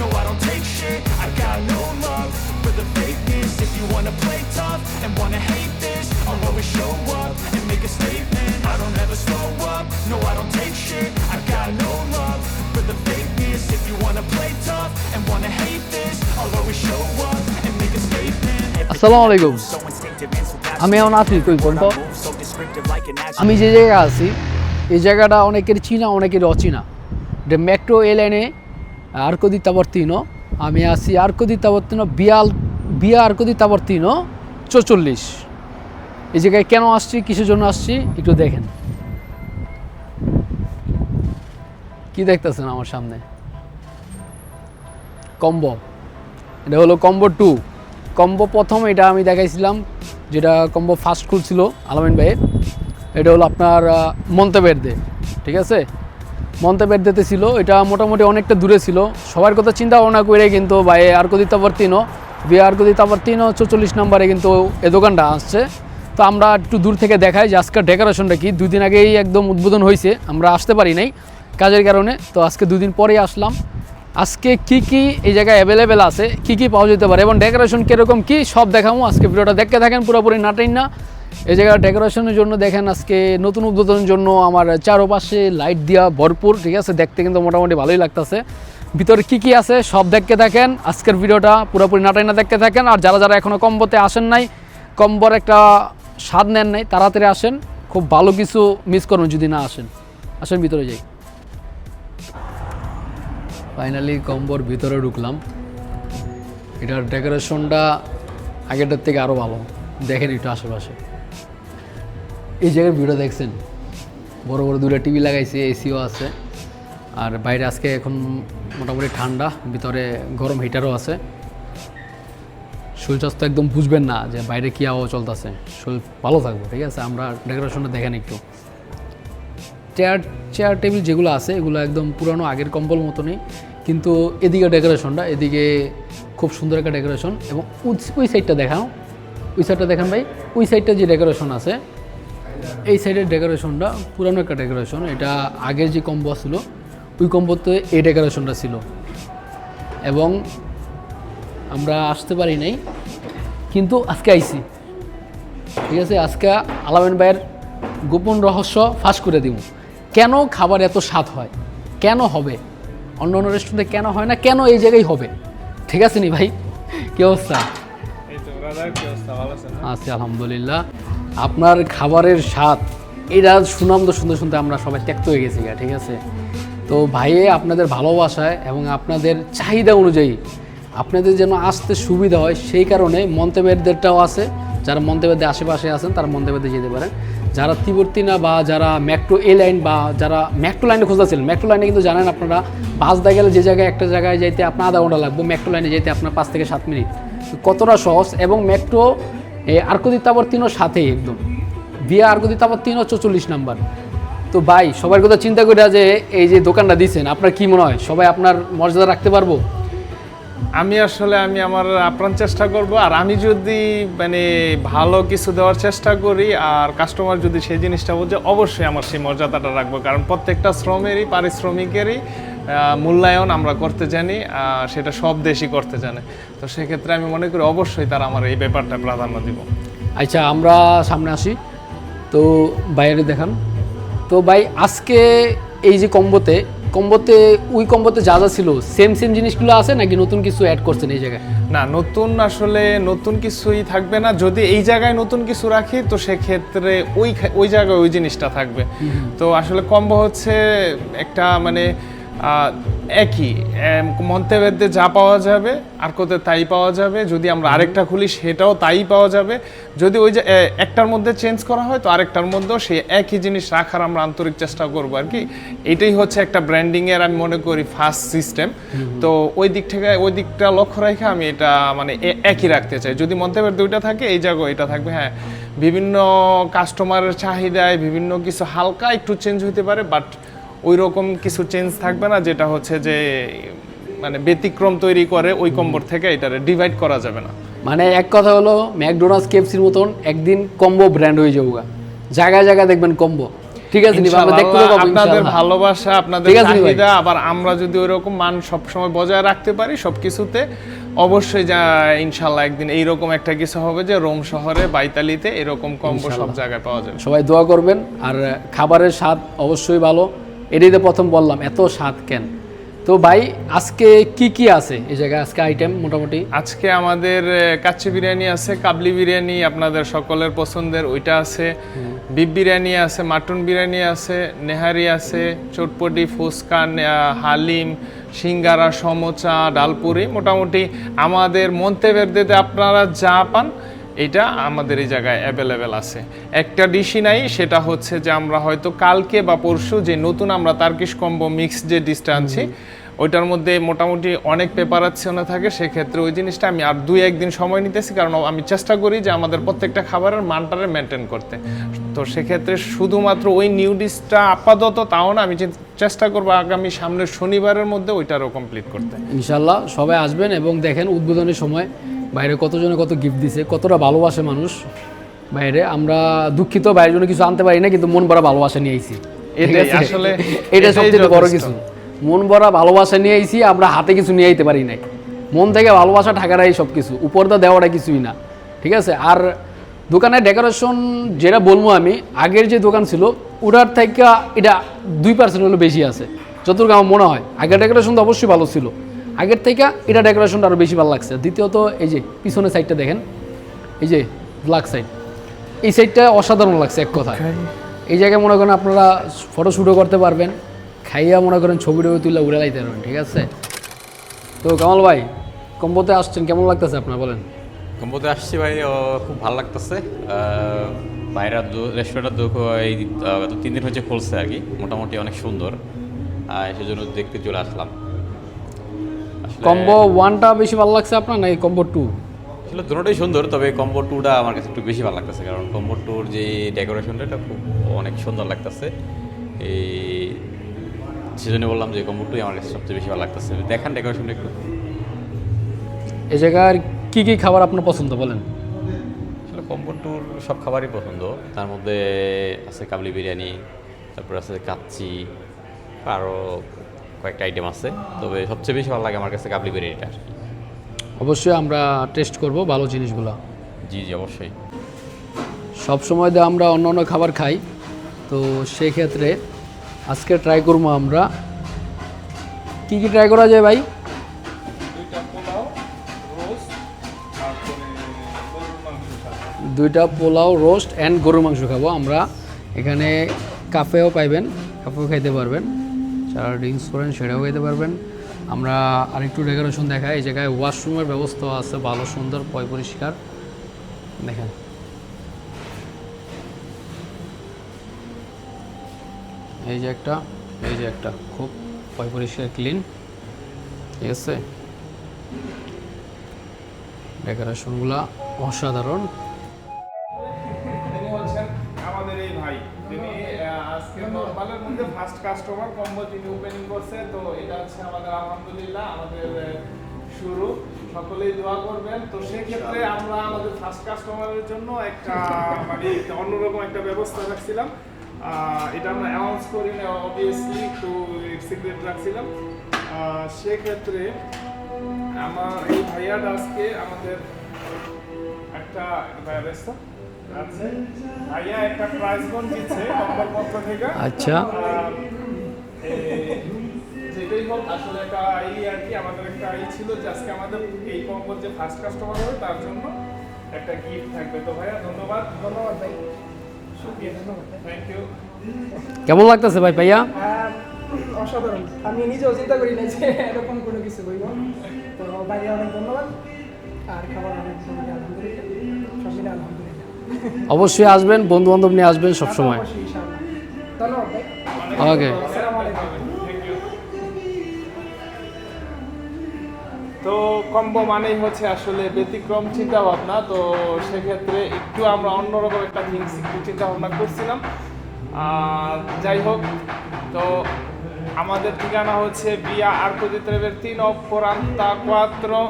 No, I don't take shit. I got no love for the fakeness. If you wanna play tough and wanna hate this, I'll always show up and make a statement. I don't ever slow up. No, I don't take shit. I got no love for the fakeness. If you wanna play tough and wanna hate this, I'll always show up and make a statement. আসসালামু আলাইকুম আমি এখন আছি কই কোন তো move so descriptive like আমি যে জায়গায় আছি এই জায়গাটা অনেকের চিনা অনেকের অচিনা মেট্রো এ লাইনে আর্কো দি তাবর্তিনো আমি আছি আর্কো দি তাবর্তিনো বিয়াল, বিয়া আর্কো দি তাবর্তিনো চৌচল্লিশ। এই জায়গায় কেন আসছি, কিসের জন্য আসছি, একটু দেখেন। কি দেখতেছেন আমার সামনে? কম্বো। এটা হলো কম্বো টু। কম্বো প্রথম এটা আমি দেখাইছিলাম, যেটা কম্বো ফার্স্ট খুলছিল আলামিন ভাইয়ের। এটা হলো আপনার মন্তব্যের দে, ঠিক আছে? মন্তেবেরদেতে ছিল, এটা মোটামুটি অনেকটা দূরে ছিল। সবার কথা চিন্তা ভাবনা করে কিন্তু ভাই আর কদি তাবর্তিন বি আর কদি তাবর্তিন চৌচল্লিশ নম্বরে কিন্তু এ দোকানটা আসছে। তো আমরা একটু দূর থেকে দেখাই যে আজকের ডেকোরেশনটা কি। দুদিন আগেই একদম উদ্বোধন হয়েছে আমরা আসতে পারি নাই কাজের কারণে। তো আজকে দুদিন পরেই আসলাম। আজকে কি কি এই জায়গায় অ্যাভেলেবেল আছে, কি কি পাওয়া যেতে পারে এবং ডেকোরেশন কীরকম কি, সব দেখাবো। আজকে ভিডিওটা দেখতে থাকেন, পুরোপুরি নাটেন না। এই জায়গায় ডেকোরেশনের জন্য দেখেন আজকে নতুন উদ্বোধনের জন্য আমার চারোপাশে লাইট দেওয়া ভরপুর, ঠিক আছে? দেখতে কিন্তু মোটামুটি ভালোই লাগতেছে। ভিতরে কি কি আছে, সব দেখতে থাকেন। আজকের ভিডিওটা পুরোপুরি নাটাই না, দেখতে থাকেন। আর যারা যারা এখনও কম্বোতে আসেন নাই, কম্বর একটা স্বাদ নেন নাই, তাড়াতাড়ি আসেন। খুব ভালো কিছু মিস করুন যদি না আসেন। আসেন ভিতরে যাই। ফাইনালি কম্বোর ভিতরে ঢুকলাম। এটার ডেকোরেশনটা আগেরটার থেকে আরও ভালো। দেখেন একটু আশেপাশে। এই জায়গায় ভিডিও দেখছেন? বড় বড় দুটো টিভি লাগাইছে, এসিও আছে। আর বাইরে আজকে এখন মোটামুটি ঠান্ডা, ভিতরে গরম হিটারও আছে। স্বাস্থ্য একদম বুঝবেন না যে বাইরে কী আবহাওয়া চলতেছে। শরীর ভালো থাকবে, ঠিক আছে? আমরা ডেকোরেশনটা দেখেন একটু। চেয়ার চেয়ার টেবিল যেগুলো আছে, এগুলো একদম পুরানো আগের কম্বল মতনই। কিন্তু এদিকে ডেকোরেশনটা এদিকে খুব সুন্দর একটা ডেকোরেশন এবং ওই সাইডটা দেখাও। ওই সাইডটা দেখান ভাই। ওই সাইডটা যে ডেকোরেশন আছে, এই সাইডের ডেকোরেশনটা পুরানো একটা ডেকোরেশন এটা আগের যে কম্বো ছিল, ওই কম্বোতে এই ডেকোরেশনটা ছিল। এবং আমরা আসতে পারি নাই, কিন্তু আজকে আইছি। ঠিক আছে? আজকে আলামেন ভাইয়ের গোপন রহস্য ফাঁস করে দিব। কেন খাবার এত স্বাদ হয়? কেন হবে? অন্য অন্য রেস্টুরেন্টে কেন হয় না? কেন এই জায়গায় হবে? ঠিক আছে নি ভাই? কি অবস্থা? আছি আলহামদুলিল্লাহ। আপনার খাবারের স্বাদ এটা সুনাম তো শুনতে শুনতে আমরা সবাই ত্যক্ত হয়ে গেছি ঠিক আছে? তো ভাইয়ে আপনাদের ভালোবাসায় এবং আপনাদের চাহিদা অনুযায়ী আপনাদের যেন আসতে সুবিধা হয় সেই কারণে মন্তব্যদেরটাও আছে। যারা মন্তব্যদের আশেপাশে আছেন তারা মন্তব্যতে যেতে পারেন। যারা তিবর্তিনা বা যারা মেট্রো এ লাইন বা যারা ম্যাক্রো লাইনে খুঁজতেছিলেন ম্যাক্রো লাইনে কিন্তু জানেন আপনারা, বাস দিয়ে গেলে যে জায়গায় একটা জায়গায় যাইতে আপনার আধা ঘণ্টা লাগবে ম্যাক্রো লাইনে যেতে আপনার পাঁচ থেকে সাত মিনিট। কতটা সহজ? এবং মেট্রো আর্কদিত তাবর্তিনও সাথেই একদম। বিয়া আর্কদিত তাবর্তিনও চৌচল্লিশ নাম্বার। তো ভাই, সবার কথা চিন্তা করে যে এই যে দোকানটা দিচ্ছেন আপনার কি মনে হয়? সবাই আপনার মর্যাদা রাখতে পারব? আমি আসলে আমি আমার আপ্রাণ চেষ্টা করব, আর আমি যদি মানে ভালো কিছু দেওয়ার চেষ্টা করি, আর কাস্টমার যদি সেই জিনিসটা বোঝে, অবশ্যই আমার সেই মর্যাদাটা রাখব। কারণ প্রত্যেকটা শ্রমেরই, পারিশ্রমিকেরই মূল্যায়ন আমরা করতে জানি সেটা সব দেশই করতে জানে। তো সেক্ষেত্রে আমি মনে করি অবশ্যই তারা আমার এই ব্যাপারটা প্রাধান্য দিব। আচ্ছা আমরা সামনে আসি। তো বাইরে দেখান। তো ভাই, আজকে এই যে কম্বোতে কম্বোতে ওই কম্বোতে যা যা ছিল সেম সেম জিনিসগুলো আছে নাকি নতুন কিছু অ্যাড করছেন এই জায়গায়? না নতুন আসলে নতুন কিছুই থাকবে না। যদি এই জায়গায় নতুন কিছু রাখি তো সেক্ষেত্রে ওই ওই জায়গায় ওই জিনিসটা থাকবে। তো আসলে কম্বো হচ্ছে একটা মানে একই মন্তেবেদে যা পাওয়া যাবে আর কোথায় তাই পাওয়া যাবে যদি আমরা আরেকটা খুলি সেটাও তাই পাওয়া যাবে। যদি ওই যে একটার মধ্যে চেঞ্জ করা হয় তো আরেকটার মধ্যেও সেই একই জিনিস রাখার আমরা আন্তরিক চেষ্টা করব আর কি। এটাই হচ্ছে একটা ব্র্যান্ডিংয়ের আমি মনে করি ফার্স্ট সিস্টেম তো ওই দিক থেকে ওই দিকটা লক্ষ্য রেখে আমি এটা মানে একই রাখতে চাই। যদি মন্তব্যের দুইটা থাকে এই জায়গায় এটা থাকবে হ্যাঁ। বিভিন্ন কাস্টমারের চাহিদায় বিভিন্ন কিছু হালকা একটু চেঞ্জ হতে পারে বাট ওই রকম কিছু চেঞ্জ থাকবে না যেটা হচ্ছে যে মানে ব্যতিক্রম তৈরি করে ওই কম্বর থেকে এটারে ডিভাইড করা যাবে না। মানে এক কথা হলো ম্যাকডোনাল্ডস কেএফসির মতন একদিন কম্বো ব্র্যান্ড হয়ে যাব জায়গায় জায়গায় দেখবেন কম্বো। ঠিক আছে আমরা দেখতে আপনাদের ভালোবাসা আপনাদের। চাহিদা আবার আমরা যদি ওইরকম মান সবসময় বজায় রাখতে পারি সবকিছুতে অবশ্যই যা ইনশাল্লাহ একদিন এইরকম একটা কিছু হবে যে রোম শহরে বাইতালিতে এরকম কম্বো সব জায়গায় পাওয়া যাবে। সবাই দোয়া করবেন আর খাবারের স্বাদ অবশ্যই ভালো। এটাই তো প্রথম বললাম এত স্বাদ কেন? তো ভাই আজকে কি কি আছে এই জায়গায়? আজকে আইটেম মোটামুটি? আজকে আমাদের কাচ্চি বিরিয়ানি আছে কাবলি বিরিয়ানি আপনাদের সকলের পছন্দের ওইটা আছে। বিপ বিরিয়ানি আছে মাটন বিরিয়ানি আছে নেহারি আছে চটপটি ফুচকা হালিম সিঙ্গারা সমোচা ডালপুরি মোটামুটি আমাদের মন্তেবেরদেতে আপনারা যা পান এটা আমাদের এই জায়গায় অ্যাভেলেবেল আছে। একটা ডিশই নাই সেটা হচ্ছে যে আমরা হয়তো কালকে বা পরশু যে নতুন আমরা তার্কিশ কম্বো মিক্স যে ডিশটা আনছি ওইটার মধ্যে মোটামুটি অনেক প্রেপারেশনে থাকে সেক্ষেত্রে ওই জিনিসটা আমি আর দুই একদিন সময় নিতেছি কারণ আমি চেষ্টা করি যে আমাদের প্রত্যেকটা খাবারের মানটারে মেনটেন করতে। তো সেক্ষেত্রে শুধুমাত্র ওই নিউ ডিশটা আপাতত তাও না আমি চেষ্টা করব আগামী সামনের শনিবারের মধ্যে ওইটারও কমপ্লিট করতে। ইনশাল্লাহ সবাই আসবেন এবং দেখেন উদ্বোধনের সময় বাইরে কতজনে কত গিফট দিছে কতটা ভালোবাসে মানুষ। বাইরে আমরা দুঃখিত বাইরের জন্য কিছু আনতে পারি না কিন্তু মন ভরা ভালোবাসা নিয়ে আইছি? আসলে এটা সবচেয়ে বড় কিছু। মন ভরা ভালোবাসা নিয়ে আইছি আমরা হাতে কিছু নিয়ে আইতে পারি নাই। মন থেকে ভালোবাসা ঠাকারাই সব কিছু উপরটা দেওয়াটা কিছুই না। ঠিক আছে? আর দোকানের ডেকোরেশন যেটা বলব আমি আগের যে দোকান ছিল ওটার থেকে এটা দুই পার্সেন্ট হলো বেশি আছে। যতটুকু আমার মনে হয়। আগের ডেকোরেশন তো অবশ্যই ভালো ছিল। আগের থেকে এটা ডেকোরেশনটা আরও বেশি ভালো লাগছে। দ্বিতীয়ত এই যে পিছনের সাইডটা দেখেন এই যে ব্ল্যাক সাইড এই সাইডটা অসাধারণ লাগছে এক কথা এই জায়গায় মনে করেন আপনারা ফটোশ্যুটও করতে পারবেন খাইয়া মনে করেন ছবি টবি তুলে উড়ে লাইতে পারবেন ঠিক আছে? তো কামাল ভাই কম্বোতে আসছেন কেমন লাগতেছে আপনার বলেন? কম্বোতে আসছি ভাই ও, খুব ভালো লাগতেছে। বাইরের রেস্টুরেন্টের দুঃখ এই তিন দিন হচ্ছে খুলছে আর কি মোটামুটি অনেক সুন্দর। আর সেজন্য দেখতে চলে আসলাম। আসলে- কম্বো ওয়ানটা বেশি ভালো লাগছে আপনার নাকি কম্বো টু? আসলে দুটোটাই সুন্দর তবে কম্বো টুটা আমার কাছে একটু বেশি ভালো লাগতেছে কারণ কম্বো টুর যে ডেকোরেশনটা এটা খুব অনেক সুন্দর লাগতেছে। এই সেজন্য বললাম যে কম্বো টুই আমার কাছে সবচেয়ে বেশি ভালো লাগতেছে। দেখান ডেকোরেশনটা একটু। এই জায়গার কি কি খাবার আপনার পছন্দ বলেন? আসলে কম্বো টুর সব খাবারই পছন্দ। তার মধ্যে আছে কাবলি বিরিয়ানি তারপর আছে কাচ্চি আরও কয়েকটা আইটেম আছে। তবে সবচেয়ে বেশি ভালো লাগে আমার কাছে কাবলি বিরিয়ানিটা অবশ্যই আমরা টেস্ট করব ভালো জিনিসগুলো। জি জি অবশ্যই। সব সময় দিয়ে আমরা অন্য অন্য খাবার খাই। তো সেই ক্ষেত্রে আজকে ট্রাই করব আমরা। কি কি ট্রাই করা যায় ভাই? দুইটা পোলাও রোস্ট অ্যান্ড গরুর মাংস খাব। আমরা এখানে কাফেও পাইবেন কাফেও খাইতে পারবেন। যারা ড্রিঙ্কস করেন সেটাও খাইতে পারবেন। আমরা আরেকটু ডেকোরেশন দেখাই, এই জায়গায় ওয়াশরুমের ব্যবস্থা আছে, ভালো সুন্দর, পয় পরিষ্কার। দেখেন। এই যে একটা, এই যে একটা, খুব পয় পরিষ্কার ক্লিন ঠিক আছে? ডেকোরেশনগুলা অসাধারণ। আজকে মধ্যে ফার্স্ট কাস্টমার কম্বো তিনি ওপেনিং করছে তো এটা হচ্ছে আমাদের আলহামদুলিল্লাহ আমাদের শুরু। সকলেই দোয়া করবেন। তো সেক্ষেত্রে আমরা আমাদের ফার্স্ট কাস্টমারের জন্য একটা মানে অন্যরকম একটা ব্যবস্থা রাখছিলাম। এটা আমরা অ্যানাউন্স করি না অবভিয়াসলি একটু সিক্রেট রাখছিলাম। সেক্ষেত্রে আমার এই ভাইয়াটা আজকে আমাদের একটা ভাইয়া ভাইয়া আচ্ছা। যেটাই হোক আসলে একটা এই আর কি আমাদের একটা এই ছিল যে আজকে আমাদের এই যে ফার্স্ট কাস্টমার হবে তার জন্য একটা গিফট থাকবে। তো ভাইয়া ধন্যবাদ। ধন্যবাদ ভাই। শুক্রিয়া ধন্যবাদ। থ্যাংক ইউ কেমন লাগতেছে ভাই ভাইয়া? অসাধারণ। আমি নিজেও চিন্তা করি না যে এরকম কোনো কিছু হইব। তো বাইরে অনেক ধন্যবাদ। আর খাবার অনেক সুন্দর, অবশ্যই আসবেন বন্ধু বান্ধব নিয়ে আসবেন সবসময়। ওকে। তো কম্বো মানেই হচ্ছে আসলে ব্যতিক্রম চিন্তা ভাবনা তো সেক্ষেত্রে একটু আমরা অন্যরকম একটা থিংস একটু চিন্তা ভাবনা করছিলাম যাই হোক, তো আমাদের ঠিকানা হচ্ছে বিয়া আর আর্কো di Travertino 44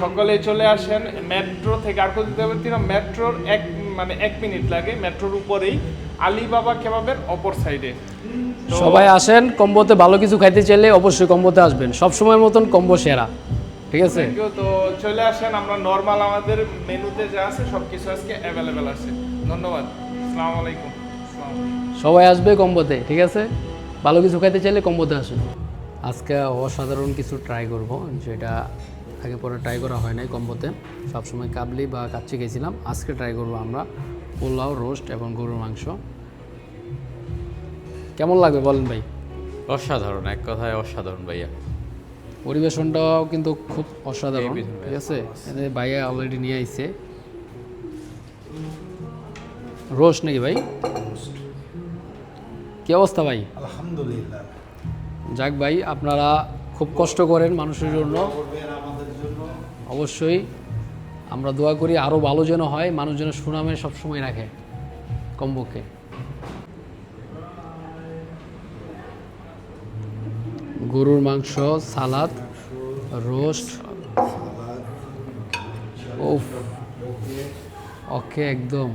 সকলে চলে আসেন মেট্রো থেকে আর কোথাও যাবেন কিনা মেট্রোর এক মানে এক মিনিট লাগে মেট্রোর উপরেই আলিবাবা কেবাবের অপর সাইডে সবাই আসেন কম্বোতে ভালো কিছু খাইতে চাইলে অবশ্যই কম্বোতে আসবেন। সব সময়ের মতন কম্বো সেরা ঠিক আছে? তো চলে আসেন আমরা নর্মাল আমাদের মেনুতে যা আছে সব কিছু আজকে অ্যাভেলেবেল আছে। ধন্যবাদ। আসসালামু আলাইকুম। সবাই আসবে কম্বোতে ঠিক আছে? ভালো কিছু খাইতে চাইলে কম্বোতে আসুন। আজকে অসাধারণ কিছু ট্রাই করব যেটা আগে পরে ট্রাই করা হয় নাই কম্বোতে। সবসময় কাবলি বা কাচ্চি খেয়েছিলাম। আজকে ট্রাই করব আমরা পোলাও রোস্ট এবং গরুর মাংস। কেমন লাগবে বলেন ভাই? অসাধারণ এক কথায় অসাধারণ ভাইয়া। পরিবেশনটাও কিন্তু খুব অসাধারণ ঠিক আছে? ভাইয়া অলরেডি নিয়ে আইছে। রোস্ট নাকি ভাই? কি অবস্থা ভাই? আলহামদুলিল্লাহ। যাক ভাই আপনারা খুব কষ্ট করেন মানুষের জন্য। অবশ্যই আমরা দোয়া করি আরও ভালো যেন হয়, মানুষ যেন সুনামে সবসময় রাখে কমপক্ষে গরুর মাংস, সালাদ, রোস্ট। ওফ ওকে, একদম।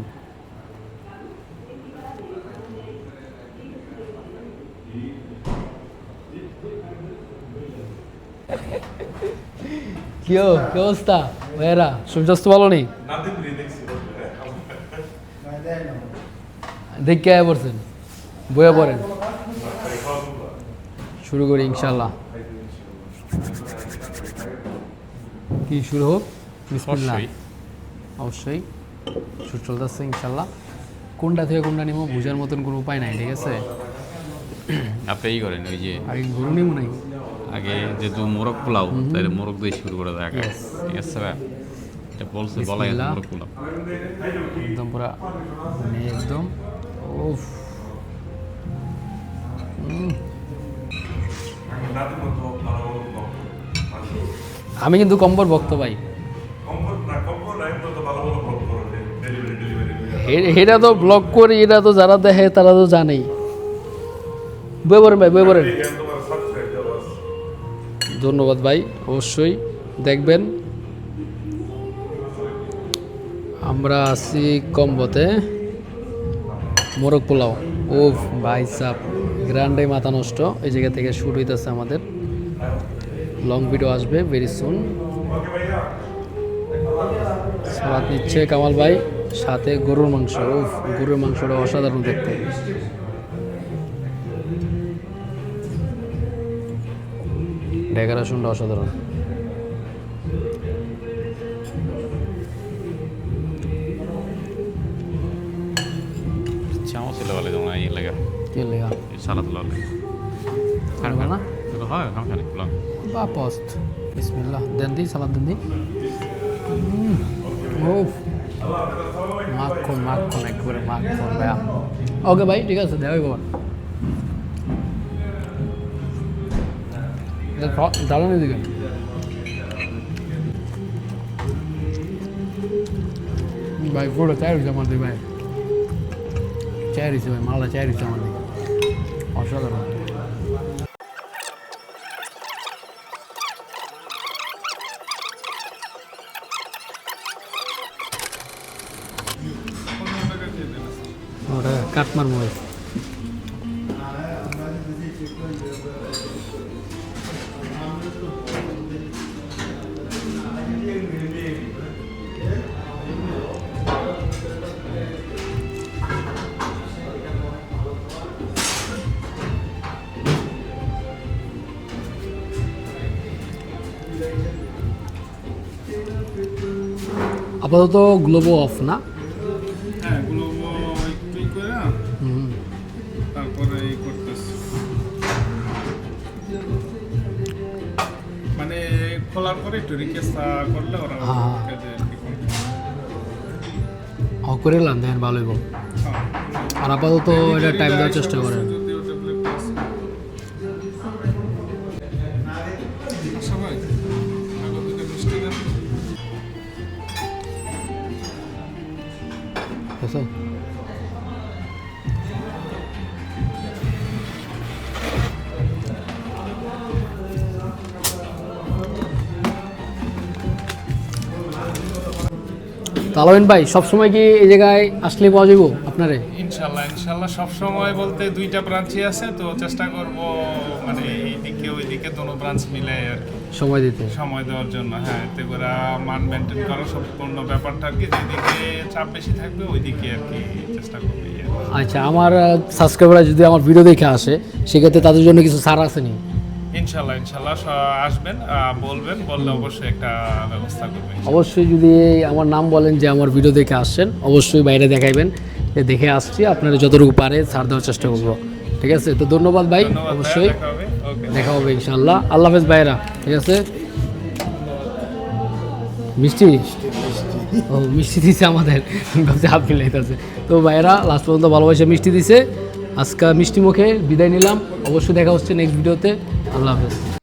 কি ও, কি অবস্থা ভাইয়েরা সূর্যাস্ত ভালো নেই দেখে আয় পড়ছেন বয়ে পড়েন শুরু করি ইনশাল্লাহ কি শুরু হোক বিসমিল্লাহ। অবশ্যই। অবশ্যই। শুরু চলতেছে ইনশাল্লাহ কোনটা থেকে কোনটা নিব বোঝার মতন কোনো উপায় নাই ঠিক আছে? আপনি এই করেন ওই যে আগে গরু নিব নাই আগে যেহেতু মোরগ পোলাও তাহলে মোরগ দিয়ে শুরু করে দেয় আগে। ঠিক আছে এটা বলছে বলা গেছে মোরগ পোলাও। একদম পুরা মানে একদম উফ। আমি কিন্তু কম্বর ভক্ত ভাই। এটা তো ব্লগ করি এটা তো যারা দেখে তারা তো জানেই। বই পড়েন ভাই বই পড়েন। ধন্যবাদ ভাই, অবশ্যই। দেখবেন, আমরা আছি কম্বোতে মোরগ পোলাও। ও ভাই সাপ গ্রান্ডে মাথা নষ্ট। এই জায়গা থেকে শুরু হইতেছে আমাদের। লং ভিডিও আসবে ভেরি সুন সালাদ নিচ্ছে কামাল ভাই, সাথে গরুর মাংস। উফ, গরুর মাংসটা অসাধারণ দেখতে। ডেকোরেশনটা অসাধারণ। চামচ ছিল বলে তোমার এই লাগে। কি লেগা। সালাদ লাগে। খাবে না? হয় পোলাও বা পোস্ট বিসমিল্লাহ। দেন দি সালাদ দেন দি। উফ। মাখন মাখন একবারে মাখন ভাইয়া। ওকে ভাই ঠিক আছে দেওয়াই দাঁড়ানো দিকে ভাই, পুরো চাই রয়েছে আমার দিকে, ভাই। চাই রয়েছে ভাই, মালটা চাই রয়েছে আমার দিকে। অসাধারণ। ওটা কাটমার মোবাইল। আপাতত গ্লোবো অফ না। হ্যাঁ একটু করে তারপরে এই করতেছি। মানে খোলার পরে একটু রিকোয়েস্ট করলে ওরা হ্যাঁ। করে দেখেন ভালো হ্যাঁ। আর আপাতত এটা টাইম দেওয়ার চেষ্টা করেন। তো আলামিন ভাই সবসময় কি এই জায়গায় আসলে পাওয়া যাব আপনারে? ইনশাল্লাহ ইনশাল্লাহ সব সময় বলতে দুইটা ব্রাঞ্চই আছে তো চেষ্টা করব মানে এইদিকে ওইদিকে দোনো ব্রাঞ্চ মিলে আর কি। সময় দিতে। সময় দেওয়ার জন্য হ্যাঁ এতে করে মান মেনটেন করা সম্পূর্ণ ব্যাপারটা আর কি যেদিকে চাপ বেশি থাকবে ওইদিকে আর কি চেষ্টা করবে। আচ্ছা আমার সাবস্ক্রাইবাররা যদি আমার ভিডিও দেখে আসে সেক্ষেত্রে তাদের জন্য কিছু ছাড় আছে নি? ইনশাল্লাহ ইনশাল্লাহ আসবেন বলবেন বললে অবশ্যই একটা ব্যবস্থা করবেন। অবশ্যই যদি আমার নাম বলেন যে আমার ভিডিও দেখে আসছেন অবশ্যই বাইরে দেখাইবেন যে দেখে আসছি আপনারা যতটুকু পারে ছাড় দেওয়ার চেষ্টা করব। ঠিক আছে? তো ধন্যবাদ ভাই অবশ্যই। দেখা হবে ইনশাল্লাহ। আল্লাহ হাফেজ ভাইরা ঠিক আছে? মিষ্টি? ও মিষ্টি দিছে আমাদের। ভাবছি হাত মিলাইতেছে। তো ভাইরা লাস্ট পর্যন্ত ভালোবাসে মিষ্টি দিছে। আজকে মিষ্টি মুখে বিদায় নিলাম। অবশ্যই দেখা হচ্ছে নেক্সট ভিডিওতে আল্লাহ হাফেজ।